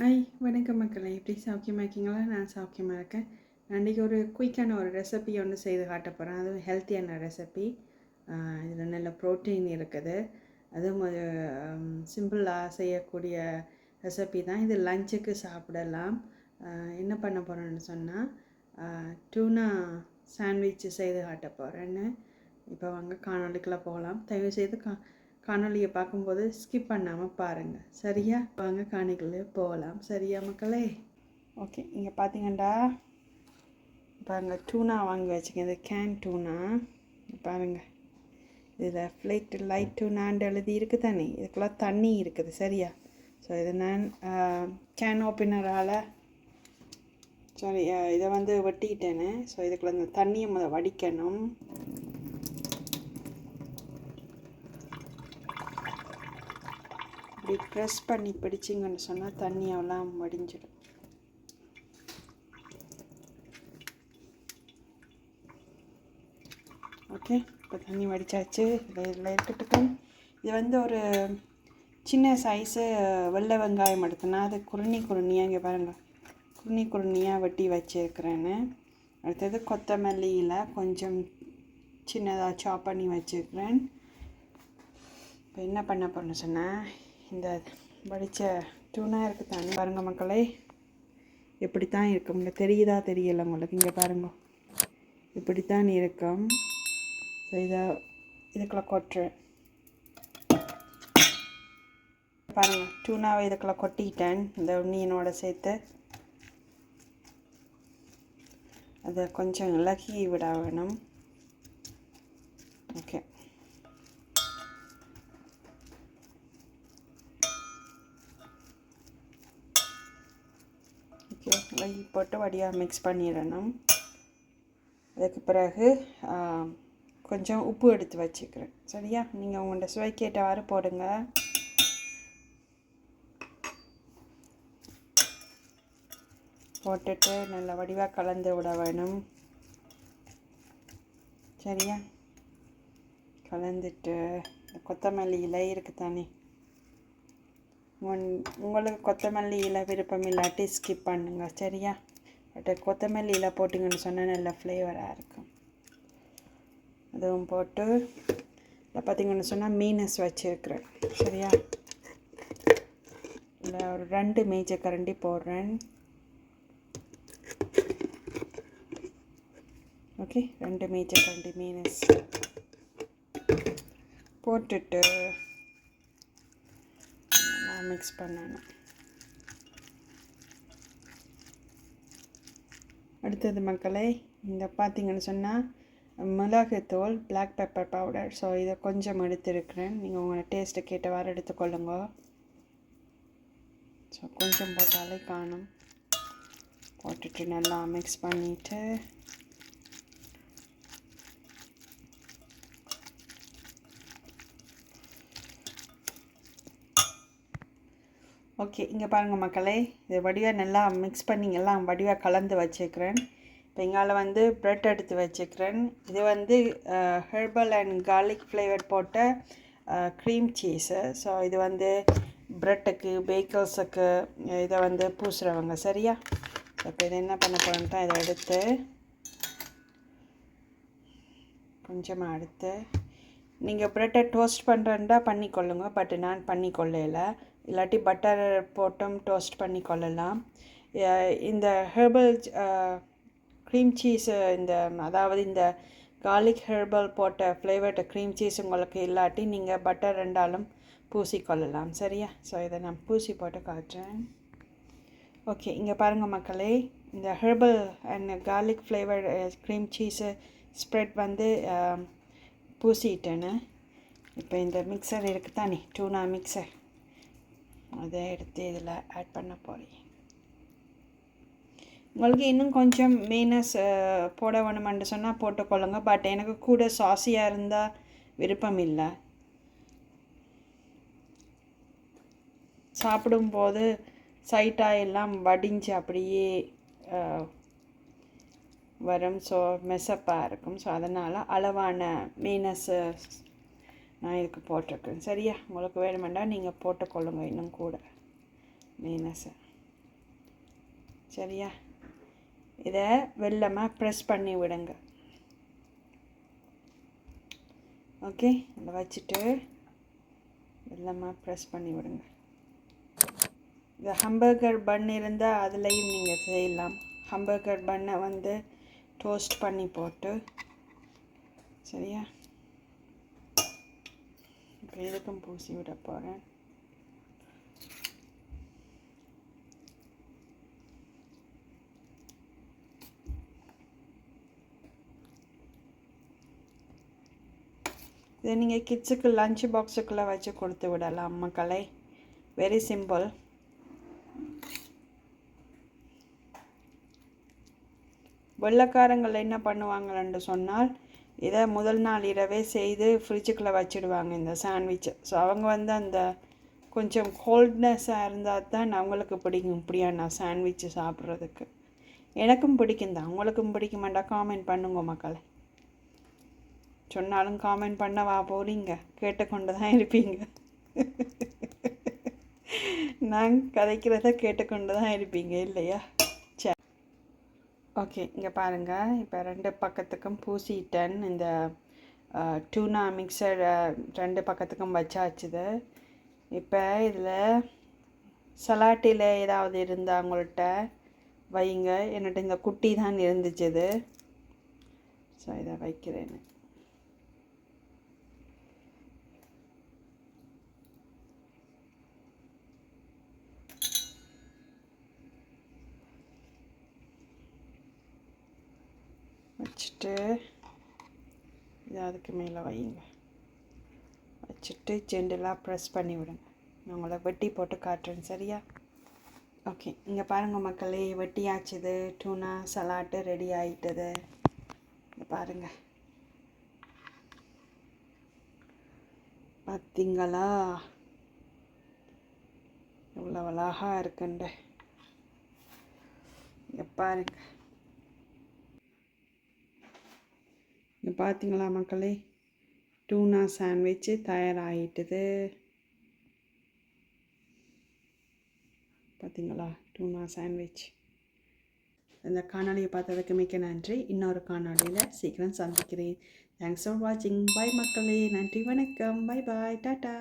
Hi வணக்கம் மக்களை. எப்படி சௌக்கியமாக இருக்கீங்களா? நான் சௌக்கியமாக இருக்கேன். நான் ஒரு குயிக்கான ஒரு ரெசிபி ஒன்று செய்து காட்ட போகிறேன் அதுவும் ஹெல்த்தியான ரெசிபி இதில் நல்ல ப்ரோட்டீன் இருக்குது. அதுவும் ஒரு சிம்பிளாக செய்யக்கூடிய ரெசிபி தான். இது லஞ்சுக்கு சாப்பிடலாம். என்ன பண்ண போகிறேன்னு சொன்னால் டூனா சாண்ட்விச் செய்து காட்ட போகிறேன்னு இப்போ வாங்க காணொளிக்குள்ளே போகலாம். தயவு செய்து கா காணொலியை பார்க்கும்போது ஸ்கிப் பண்ணாமல் பாருங்கள் சரியா? வாங்க காணிகளே போகலாம் சரியா மக்களே? ஓகே இங்கே பார்த்தீங்கண்டா பாருங்க டூனா வாங்கி வச்சுக்கேன் இது கேன் டூனா பாருங்கள் இதில் ஃப்ளைட் லைட் டூனான்னு எழுதி இருக்குது தானே? இதுக்குள்ள தண்ணி இருக்குது. சரியா? ஸோ இது நான் கேன் ஓப்பனரால் சாரி இதை வந்து வெட்டிக்கிட்டேன்னு ஸோ இதுக்குள்ள இந்த தண்ணியை முதல் வடிக்கணும். இப்படி ப்ரெஸ் பண்ணி பிடிச்சிங்கன்னு சொன்னால் தண்ணி எல்லாம் வடிஞ்சிடும். ஓகே இப்போ தண்ணி வடித்தாச்சு இதில் இருக்கட்டும் இது வந்து ஒரு சின்ன சைஸு வெள்ளை வெங்காயம் எடுத்தேன்னா அது குருணி குருணியாக இங்கே பாருங்கள் குருணி குருணியாக வெட்டி வச்சுருக்கிறேன்னு. அடுத்தது கொத்தமல்லியில் கொஞ்சம் சின்னதாக சாப் பண்ணி வச்சுருக்கிறேன். இப்போ என்ன பண்ண போகிறேன்னு சொன்னால் இந்த வடித்த டூனா இருக்குது தானே பாருங்கள் மக்களே. இப்படி தான் இருக்கும்? உங்களுக்கு தெரியுதா? தெரியல உங்களுக்கு. இங்கே பாருங்க. இப்படி தான் இருக்கும். ஸோ இதை இதுக்குள்ள கொட்டுறேன் பாருங்கள் டூனாவை இதுக்குள்ள கொட்டிக்கிட்டேன் இந்த உண்ணியனோட சேர்த்து. அதை கொஞ்சம் இலகி விட வேணும் ஓகே ஓகே போட்டு வடியாக மிக்ஸ் பண்ணிடணும். அதுக்கு பிறகு கொஞ்சம் உப்பு எடுத்து வச்சுக்கிறேன். சரியா? நீங்கள் உங்கள்கிட்ட கேட்டவாறு போடுங்க. போட்டுட்டு நல்ல வடிவாக கலந்து விட வேணும். சரியா? கலந்துட்டு கொத்தமல்லி இலை இருக்குது தானே உன் உங்களுக்கு கொத்தமல்லி இலை விருப்பம் இல்லாட்டி ஸ்கிப் பண்ணுங்க சரியா? பட் கொத்தமல்லி இலை போட்டிங்கன்னு சொன்னால் நல்ல ஃப்ளேவராக இருக்கும். அதுவும் போட்டு இதில் பார்த்தீங்கன்னு சொன்னால் மீனஸ் வச்சுருக்குறேன் சரியா? இல்லை ஒரு ரெண்டு மேஜ கரண்டி போடுறேன். ஓகே ரெண்டு மேஜ கரண்டி மீனஸ் போட்டுட்டு மிக்ஸ் பண்ணணும். அடுத்தது மக்களை இந்த பார்த்தீங்கன்னு சொன்னால் மிளகுத்தூள் பிளாக் பெப்பர் பவுடர் ஸோ இதை கொஞ்சம் எடுத்துருக்கிறேன். நீங்கள் உங்களோட டேஸ்ட்டை கேட்டவாறு எடுத்துக்கொள்ளுங்க. ஸோ கொஞ்சம் போட்டாலே காணும். போட்டுட்டு நல்லா மிக்ஸ் பண்ணிவிட்டு ஓகே இங்கே பாருங்கள் மக்களே. இதை வடிவாக நல்லா மிக்ஸ் பண்ணி எல்லாம் வடிவாக கலந்து வச்சுக்கிறேன். இப்போ இங்கால வந்து ப்ரெட் எடுத்து வச்சுக்கிறேன். இது வந்து ஹெர்பல் அண்ட் கார்லிக் ஃப்ளேவர் போட்ட க்ரீம் சீஸு ஸோ இது வந்து ப்ரெட்டுக்கு பேக்கல்ஸுக்கு இதை வந்து பூசுகிறவங்க சரியா? இப்போ இதை என்ன பண்ண போகிறேன்ட்டா இதை எடுத்து கொஞ்சமாக எடுத்து நீங்கள் ப்ரெட்டை டோஸ்ட் பண்ணுறேன்டா பண்ணிக்கொள்ளுங்க. பட் நான் பண்ணிக்கொள்ளல. இல்லாட்டி பட்டர் போட்டும் டோஸ்ட் பண்ணி கொள்ளலாம். இந்த ஹெர்பல் க்ரீம் சீஸு இந்த அதாவது இந்த கார்லிக் ஹெர்பல் போட்ட ஃப்ளேவர்டு க்ரீம் சீஸ் உங்களுக்கு இல்லாட்டி நீங்கள் பட்டர் ரெண்டாலும் பூசிக்கொள்ளலாம் சரியா? ஸோ இதை நான் பூசி போட்டு காட்டுறேன். ஓகே இங்கே பாருங்கள் மக்களே. இந்த herbal and garlic flavour cream cheese spread வந்து பூசிட்டேன்னு. இப்போ இந்த மிக்சர் இருக்குது தானே டூனா மிக்சர் அதை எடுத்து இதில் ஆட் பண்ண போகிறேன் உங்களுக்கு இன்னும் கொஞ்சம் மீனஸ் போட வேணுமென்று சொன்னால் போட்டுக்கொள்ளுங்க பட் எனக்கு கூட சாசியாக இருந்தால் விருப்பம் இல்லை. சாப்பிடும்போது சைட்டாக எல்லாம் வடிஞ்சு அப்படியே வரும். ஸோ மெசப்பாக இருக்கும். ஸோ அதனால் அளவான மீனஸ் நான் இதுக்கு போட்டிருக்கேன். சரியா? உங்களுக்கு வேணுமெண்டா நீங்கள் போட்டுக்கொள்ளுங்க இன்னும் கூட. மீனஸை சரியா? இதை வெள்ளமாக ப்ரெஸ் பண்ணி விடுங்க. ஓகே இதை வச்சுட்டு வெள்ளமாக ப்ரெஸ் பண்ணி விடுங்க. இந்த ஹம்பர்கர் பன் இருந்தால் அதுலேயும் நீங்கள் செய்யலாம். ஹம்பர்கர் பண்ணை வந்து டோஸ்ட் பண்ணி போட்டு. சரியா? இப்போ பூசி விட போகிறேன் இதை நீங்கள் கிட்ஸுக்கு லஞ்ச் பாக்ஸுக்குள்ளே வச்சு கொடுத்து விடலாம் மக்களை வெரி சிம்பிள் வெள்ளக்காரங்கள் என்ன பண்ணுவாங்கன்னு சொன்னால் இதை முதல் நாள் இரவே செய்து ஃப்ரிட்ஜுக்குள்ளே வச்சுடுவாங்க இந்த சாண்ட்விட்சை ஸோ அவங்க வந்து அந்த கொஞ்சம் கோல்ட்னஸ்ஸாக இருந்தால் தான் அவங்களுக்கு பிடிக்கும் இப்படியா நான் சாண்ட்விட்சு சாப்பிட்றதுக்கு. எனக்கும் பிடிக்கும் தான். அவங்களுக்கும் பிடிக்குமாண்டா? காமெண்ட் பண்ணுங்க மக்களை. சொன்னாலும் காமெண்ட் பண்ண வா போகிறீங்க கேட்டுக்கொண்டு தான் இருப்பீங்க. நான் கதைக்கிறத கேட்டுக்கொண்டு தான் இருப்பீங்க இல்லையா? ஓகே இங்கே பாருங்கள் இப்போ ரெண்டு பக்கத்துக்கும் பூசிட்டேன். இந்த டூனா மிக்சர் ரெண்டு பக்கத்துக்கும் வச்சாச்சுது. இப்போ இதில் சலாட்டியில் ஏதாவது இருந்தால் உங்கள்கிட்ட வைங்க என்னட்ட இந்த குட்டி தான் இருந்துச்சுது. ஸோ இதை வைக்கிறேன் வச்சுட்டு இது அதுக்கு மேலே வைங்க வச்சுட்டு ஜெண்டலாக ப்ரெஸ் பண்ணி விடுங்க. நான் உங்களை வெட்டி போட்டு காட்டுறேன் சரியா? ஓகே இங்கே பாருங்கள் மக்களே வெட்டி ஆச்சுது டூனா சலாட்டு ரெடி ஆகிட்டது பாருங்கள் பார்த்திங்களா? இவ்வளோ எவ்வளோ அழகாக இருக்குண்டு. இங்கே பாருங்கள் இங்கே பார்த்தீங்களா மக்களே? டூனா சாண்ட்விட்சு தயாராகிட்டுது பார்த்தீங்களா? டூனா சாண்ட்விச். இந்த காணொலியை பார்த்ததுக்கு மிக்க நன்றி. இன்னொரு காணொலியில் சீக்கிரம் சந்திக்கிறேன். தேங்க்ஸ் ஃபார் வாட்சிங் பாய் மக்களே. நன்றி வணக்கம். பாய் பாய் டாட்டா